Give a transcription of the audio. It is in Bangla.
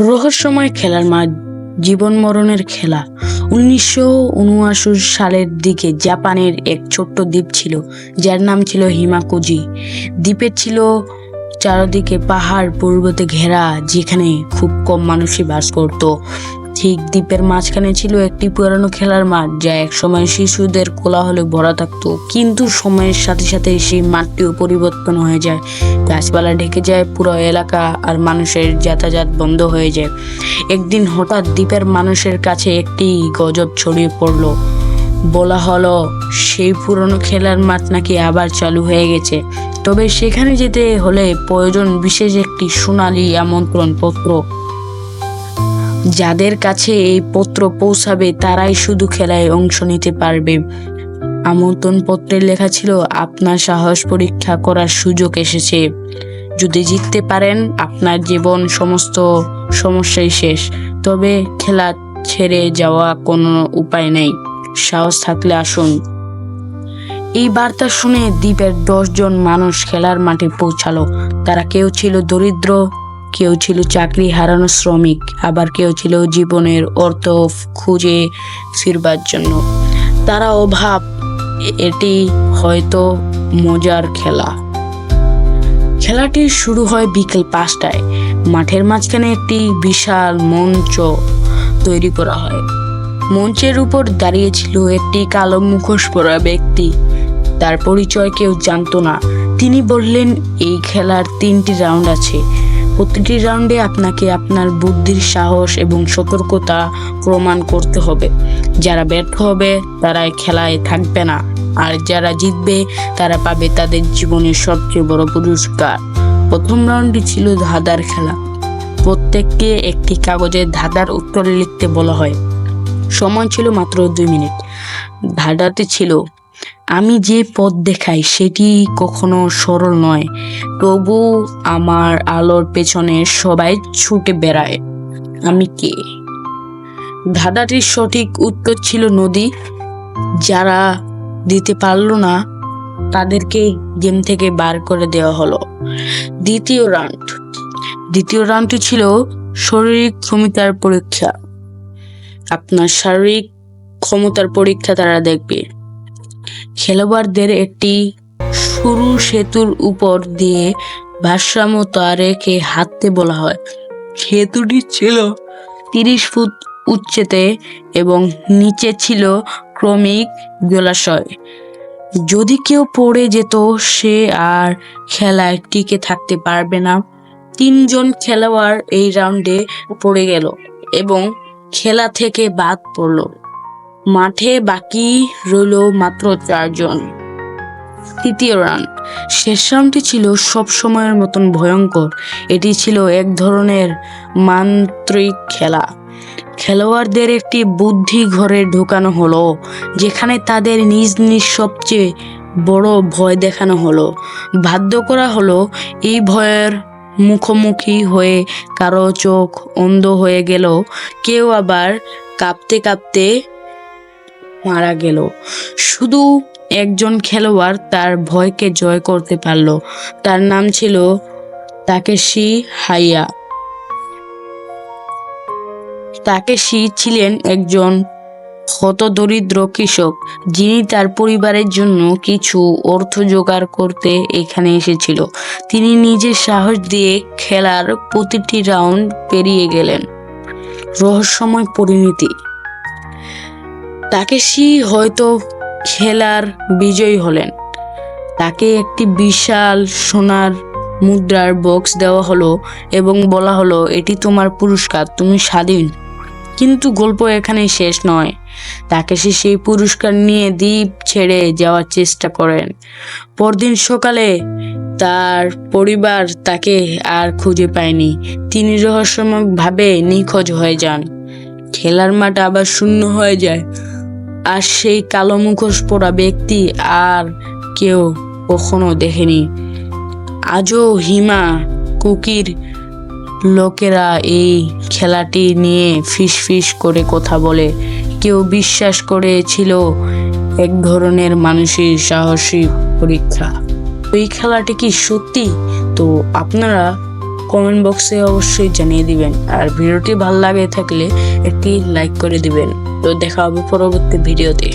রহস্যময় খেলার মাঠ জীবন মরণের খেলা। উনিশশো উনআশি সালের দিকে জাপানের এক ছোট্ট দ্বীপ ছিল, যার নাম ছিল হিমাকুজি। দ্বীপে ছিল চারদিকে পাহাড় পর্বতে ঘেরা, যেখানে খুব কম মানুষই বাস করত। ঠিক দ্বীপের মাঝখানে ছিল একটি পুরানো খেলার মাঠ, যা একসময় শিশুদের কোলাহলে ভরা থাকতো। কিন্তু সময়ের সাথে সাথে সেই মাঠটিও পরিবর্তন হয়ে যায়। গাছপালা ঢেকে যায়, পুরো এলাকা আর মানুষের যাতায়াত বন্ধ হয়ে যায়। একদিন হঠাৎ দ্বীপের মানুষের কাছে একটি গজব ছড়িয়ে পড়ল। বলা হলো, সেই পুরনো খেলার মাঠ নাকি আবার চালু হয়ে গেছে। তবে সেখানে যেতে হলে প্রয়োজন বিশেষ একটি সোনালি আমন্ত্রণ পত্র যাদের কাছে এই পত্র পৌঁছাবে তারাই শুধু খেলায় অংশ নিতে পারবে। আমন্ত্রণ পত্রে লেখা ছিল, আপনার সাহস পরীক্ষা করার সুযোগ এসেছে। যদি জিততে পারেন, আপনার জীবন সমস্ত সমস্যাই শেষ। তবে খেলা ছেড়ে যাওয়া কোনো উপায় নেই। সাহস থাকলে আসুন। এই বার্তা শুনে দ্বীপের দশজন মানুষ খেলার মাঠে পৌঁছালো। তারা কেউ ছিল দরিদ্র কেউ ছিল চাকরি হারানো শ্রমিক, আবার কেউ ছিল জীবনের অর্থ খুঁজে ফিরবার জন্য। তারা অভাব, এটি হয়তো মজার খেলা। খেলাটি শুরু হয় বিকেল পাঁচটায়। মাঠের মাঝখানে একটি বিশাল মঞ্চ তৈরি করা হয়। মঞ্চের উপর দাঁড়িয়েছিল একটি কালো মুখোশ পরা ব্যক্তি। তার পরিচয় কেউ জানতো না। তিনি বললেন, এই খেলার তিনটি রাউন্ড আছে। প্রতিটি রাউন্ডে আপনাকে আপনার বুদ্ধির সাহস এবং সতর্কতা প্রমাণ করতে হবে। যারা ব্যর্থ হবে তারা খেলায় থাকবে না। আর যারা জিতবে, তারা পাবে তাদের জীবনের সবচেয়ে বড় পুরস্কার। প্রথম রাউন্ডটি ছিল ধাঁধার খেলা। প্রত্যেককে একটি কাগজে ধাঁধার উত্তর লিখতে বলা হয়। সময় ছিল মাত্র দুই মিনিট। ধাঁধাতে ছিল আমি যে পথ দেখাই সেটি কখনো সরল নয়। তবু আমার আলোর পেছনে সবাই ছুটে বেড়ায়। আমি কে? ধাঁধাটির সঠিক উত্তর ছিল নদী। যারা দিতে পারল না, তাদেরকে গেম থেকে বার করে দেওয়া হলো। দ্বিতীয় রাউন্ড। দ্বিতীয় রাউন্ডটি ছিল শারীরিক ক্ষমতার পরীক্ষা। আপনার শারীরিক ক্ষমতার পরীক্ষা তারা দেখবে। খেলোয়াড়দের একটি সরু সেতুর উপর দিয়ে ভারসাম্যতা রেখে হাঁটতে বলা হয়। সেতুটি ছিল তিরিশ ফুট উচ্চতে এবং নিচে ছিল ক্রমিক জলাশয়। যদি কেউ পড়ে যেত সে আর খেলায় টিকে থাকতে পারবে না। তিনজন খেলোয়াড় এই রাউন্ডে পড়ে গেল এবং খেলা থেকে বাদ পড়ল। মাঠে বাকি রইল মাত্র চারজন। তৃতীয় রান শেষ রাউন্ডটি ছিল সব সময়ের মতন ভয়ঙ্কর। এটি ছিল এক ধরনের মান্ত্রিক খেলা। খেলোয়াড়দের একটি বুদ্ধি ঘরে ঢোকানো হলো, যেখানে তাদের নিজ নিজ সবচেয়ে বড় ভয় দেখানো হলো। বাধ্য করা হলো, এই ভয়ের মুখোমুখি হয়ে কারও চোখ অন্ধ হয়ে গেল। কেউ আবার কাঁপতে কাঁপতে মারা গেল। শুধু একজন খেলোয়াড় তার ভয়কে জয় করতে পারল। তার নাম ছিল তাকেশি হাইয়া। তাকেশি ছিলেন একজন হতদরিদ্র কৃষক, যিনি তার পরিবারের জন্য কিছু অর্থ জোগাড় করতে এখানে এসেছিল। তিনি নিজের সাহস দিয়ে খেলার প্রতিটি রাউন্ড পেরিয়ে গেলেন। রহস্যময় পরিণতি। তাকেশি হয়তো খেলার বিজয়ী হলেন। তাকে একটি বিশাল সোনার মুদ্রার বক্স দেওয়া হলো এবং বলা হলো, এটি তোমার পুরস্কার, তুমি স্বাধীন। কিন্তু গল্প এখানে শেষ নয়। তাকে সে সেই পুরস্কার নিয়ে দ্বীপ ছেড়ে যাওয়ার চেষ্টা করেন। পরদিন সকালে তার পরিবার তাকে আর খুঁজে পায়নি। তিনি রহস্যময়ভাবে নিখোঁজ হয়ে যান। খেলার মাঠ আবার শূন্য হয়ে যায়। আর সেই কালো মুখোশ পরা ব্যক্তি আর কেউ কখনো দেখেনি। আজও হিমা, কুকির লোকেরা এই খেলাটি নিয়ে ফিস ফিস করে কথা বলে। কেউ বিশ্বাস করেছিল এক ধরনের মানুষের সাহসী পরীক্ষা। এই খেলাটি কি সত্যি? তো আপনারা কমেন্ট বক্সে অবশ্যই জানিয়ে দিবেন। আর ভিডিওটি ভালো লাগে থাকলে একটি লাইক করে দিবেন। তো দেখা হবে পরবর্তী ভিডিওতে।